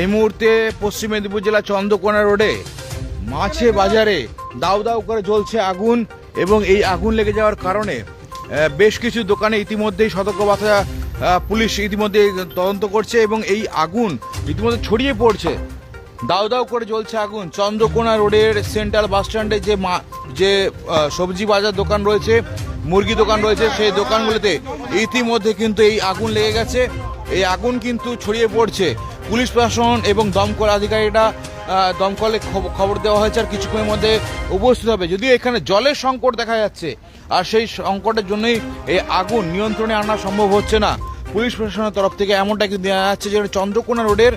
এই মুহূর্তে পশ্চিম মেদিনীপুর জেলা চন্দ্রকোনা রোডে মাছে বাজারে দাউ দাউ করে জ্বলছে আগুন এবং এই আগুন লেগে যাওয়ার কারণে বেশ কিছু দোকানে ইতিমধ্যেই সতর্কবার্তা পুলিশ ইতিমধ্যে তদন্ত করছে এবং এই আগুন ইতিমধ্যে ছড়িয়ে পড়ছে। দাউ দাউ করে জ্বলছে আগুন। চন্দ্রকোনা রোডের সেন্ট্রাল বাস স্ট্যান্ডে যে মা যে সবজি বাজার দোকান রয়েছে মুরগি দোকান রয়েছে সেই দোকানগুলোতে ইতিমধ্যে কিন্তু এই আগুন লেগে গেছে। এই আগুন কিন্তু ছড়িয়ে পড়ছে। পুলিশ প্রশাসন এবং দমকল আধিকারিকরা আহ, দমকলে খব- খবর দেওয়া হয়েছে আর কিছুক্ষণের মধ্যে উপস্থিত হবে। যদিও এখানে জলের সংকট দেখা যাচ্ছে, আর সেই সংকটের জন্যই এই আগুন নিয়ন্ত্রণে আনা সম্ভব হচ্ছে না। পুলিশ প্রশাসনের তরফ থেকে এমনটা কিন্তু দেওয়া যাচ্ছে যে চন্দ্রকোনা রোডের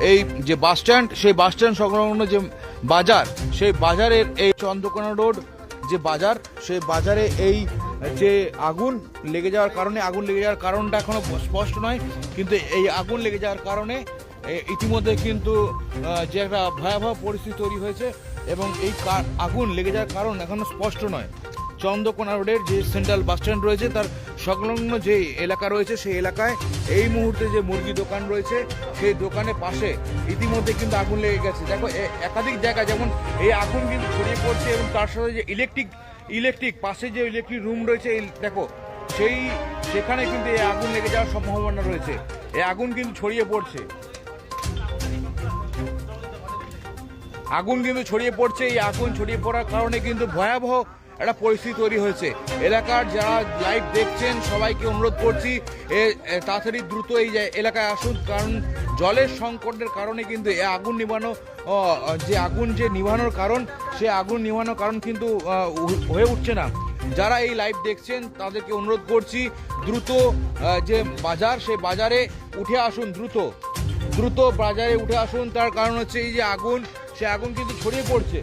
এই যে বাস স্ট্যান্ড, সেই বাস স্ট্যান্ড সংলগ্ন যে বাজার, সেই বাজারের এই চন্দ্রকোনা রোড যে বাজার, সেই বাজারে এই যে আগুন লেগে যাওয়ার কারণে, আগুন লেগে যাওয়ার কারণটা এখনও স্পষ্ট নয়, কিন্তু এই আগুন লেগে যাওয়ার কারণে ইতিমধ্যে কিন্তু যে একটা ভয়াবহ পরিস্থিতি তৈরি হয়েছে এবং এই আগুন লেগে যাওয়ার কারণ এখনও স্পষ্ট নয়। চন্দ্রকোনা রোডের যে সেন্ট্রাল বাস স্ট্যান্ড রয়েছে, তার সংলগ্ন যে এলাকা রয়েছে, সেই এলাকায় এই মুহূর্তে যে মুরগি দোকান রয়েছে, সেই দোকানের পাশে ইতিমধ্যে কিন্তু আগুন লেগে গেছে। দেখো একাধিক জায়গা যেমন এই আগুন কিন্তু ছড়িয়ে পড়ছে এবং তার সাথে যে ইলেকট্রিক ইলেকট্রিক, পাশে যে ইলেকট্রিক রুম রয়েছে, এই দেখো, সেই, সেখানে কিন্তু এই আগুন লেগে যাওয়ার সম্ভাবনা রয়েছে। এই আগুন কিন্তু ছড়িয়ে পড়ছে। আগুন কিন্তু ছড়িয়ে পড়ছে। এই আগুন ছড়িয়ে পড়ার কারণে কিন্তু ভয়াবহ একটা পরিস্থিতি তৈরি হয়েছে। এলাকার যারা লাইভ দেখছেন, সবাইকে অনুরোধ করছি, এ- তাড়াতাড়ি দ্রুত এই এলাকায় আসুন, কারণ জলের সংকটের কারণে কিন্তু এ আগুন নিবানো যে আগুন যে নিভানোর কারণ, সে আগুন নিভানোর কারণ কিন্তু হয়ে উঠছে না। যারা এই লাইভ দেখছেন, তাদেরকে অনুরোধ করছি, দ্রুত যে বাজার, সে বাজারে উঠে আসুন, দ্রুত। দ্রুত বাজারে উঠে আসুন, তার কারণ হচ্ছে এই যে আগুন সে আগুন কিন্তু ছড়িয়ে পড়ছে।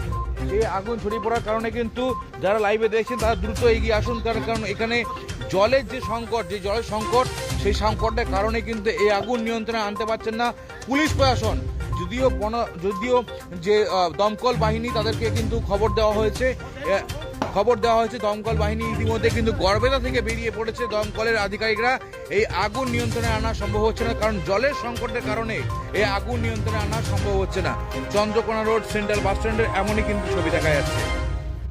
সেই আগুন ছড়িয়ে পড়ার কারণে কিন্তু যারা লাইভে দেখছেন, তারা দ্রুত এগিয়ে আসুন। তার কারণ এখানে জলের যে সংকট, যে জলের সংকট, সেই সংকটের কারণে কিন্তু এই আগুন নিয়ন্ত্রণে আনতে পারছেন না পুলিশ প্রশাসন। যদিও যদিও যে দমকল বাহিনী তাদেরকে কিন্তু খবর দেওয়া হয়েছে খবর দেওয়া হয়েছে দমকল বাহিনী ইতিমধ্যে কিন্তু গড়বেতা থেকে বেরিয়ে পড়েছে। দমকলের আধিকারিকরা এই আগুন নিয়ন্ত্রণে আনা সম্ভব হচ্ছে না, কারণ জলের সংকটের কারণে এই আগুন নিয়ন্ত্রণে আনা সম্ভব হচ্ছে না। চন্দ্রকোনা রোড, সেন্ট্রাল বাস স্ট্যান্ডের এমনই কিন্তু ছবি দেখা যাচ্ছে।